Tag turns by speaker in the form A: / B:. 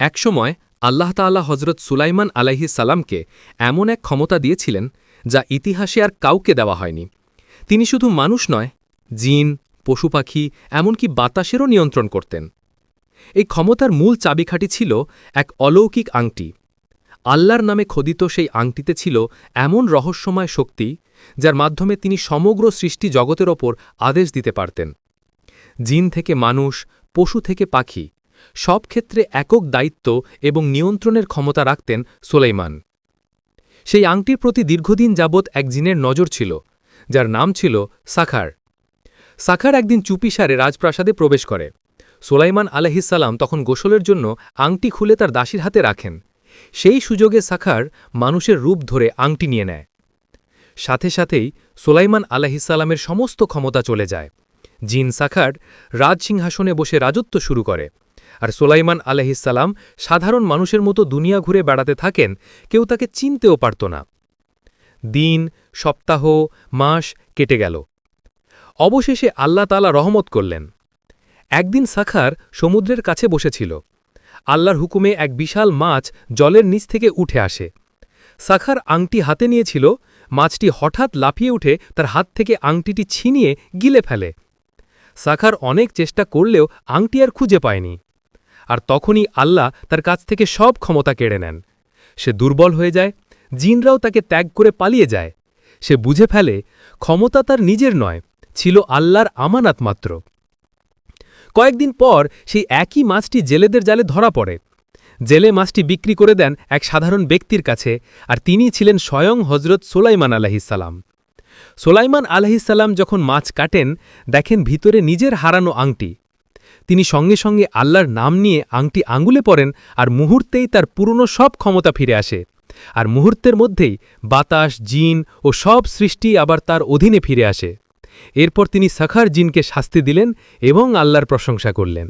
A: একসময় আল্লাহ তাআলা হজরত সুলাইমান আলাইহিস সালামকে এমন এক ক্ষমতা দিয়েছিলেন যা ইতিহাসে আর কাউকে দেওয়া হয়নি। তিনি শুধু মানুষ নয়, জিন পশু পাখি এমনকি বাতাসেরও নিয়ন্ত্রণ করতেন। এই ক্ষমতার মূল চাবিকাঠি ছিল এক অলৌকিক আংটি। আল্লাহর নামে খোদিত সেই আংটিতে ছিল এমন রহস্যময় শক্তি যার মাধ্যমে তিনি সমগ্র সৃষ্টি জগতের ওপর আদেশ দিতে পারতেন। জিন থেকে মানুষ, পশু থেকে পাখি সব ক্ষেত্রে একক দায়িত্ব এবং নিয়ন্ত্রণের ক্ষমতা রাখতেন সোলাইমান। সেই আংটির প্রতি দীর্ঘদিন যাবৎ এক জিনের নজর ছিল, যার নাম ছিল সাখার। সাখার একদিন চুপিসারে রাজপ্রাসাদে প্রবেশ করে। সোলাইমান আলহিসাল্লাম তখন গোসলের জন্য আংটি খুলে তার দাসীর হাতে রাখেন। সেই সুযোগে সাখার মানুষের রূপ ধরে আংটি নিয়ে নেয়। সাথে সাথেই সোলাইমান আলাহিসাল্লামের সমস্ত ক্ষমতা চলে যায়। জিন সাখার রাজসিংহাসনে বসে রাজত্ব শুরু করে। আর সোলাইমান আলহিসাল্লাম সাধারণ মানুষের মতো দুনিয়া ঘুরে বেড়াতে থাকেন, কেউ তাকে চিনতেও পারত না। দিন, সপ্তাহ, মাস কেটে গেল। অবশেষে আল্লাহ তালা রহমত করলেন। একদিন সাখার সমুদ্রের কাছে বসেছিল। আল্লাহর হুকুমে এক বিশাল মাছ জলের নিচ থেকে উঠে আসে। সাখার আংটি হাতে নিয়েছিল, মাছটি হঠাৎ লাফিয়ে উঠে তার হাত থেকে আংটিটি ছিনিয়ে গিলে ফেলে। সাখার অনেক চেষ্টা করলেও আংটি আর খুঁজে পায়নি। আর তখনই আল্লাহ তার কাছ থেকে সব ক্ষমতা কেড়ে নেন। সে দুর্বল হয়ে যায়, জিনরাও তাকে ত্যাগ করে পালিয়ে যায়। সে বুঝে ফেলে, ক্ষমতা তার নিজের নয়, ছিল আল্লাহর আমানাত মাত্র। কয়েকদিন পর সেই একই মাছটি জেলেদের জালে ধরা পড়ে। জেলে মাছটি বিক্রি করে দেন এক সাধারণ ব্যক্তির কাছে, আর তিনি ছিলেন স্বয়ং হজরত সোলাইমান আলাহিসাল্লাম সোলাইমান আলাহিসাল্লাম যখন মাছ কাটেন, দেখেন ভিতরে নিজের হারানো আংটি। তিনি সঙ্গে সঙ্গে আল্লাহর নাম নিয়ে আংটি আঙ্গুলে পড়েন আর মুহূর্তেই তার পুরনো সব ক্ষমতা ফিরে আসে। আর মুহূর্তের মধ্যেই বাতাস, জিন ও সব সৃষ্টি আবার তার অধীনে ফিরে আসে। এরপর তিনি সাখার জিনকে শাস্তি দিলেন এবং আল্লাহর প্রশংসা করলেন।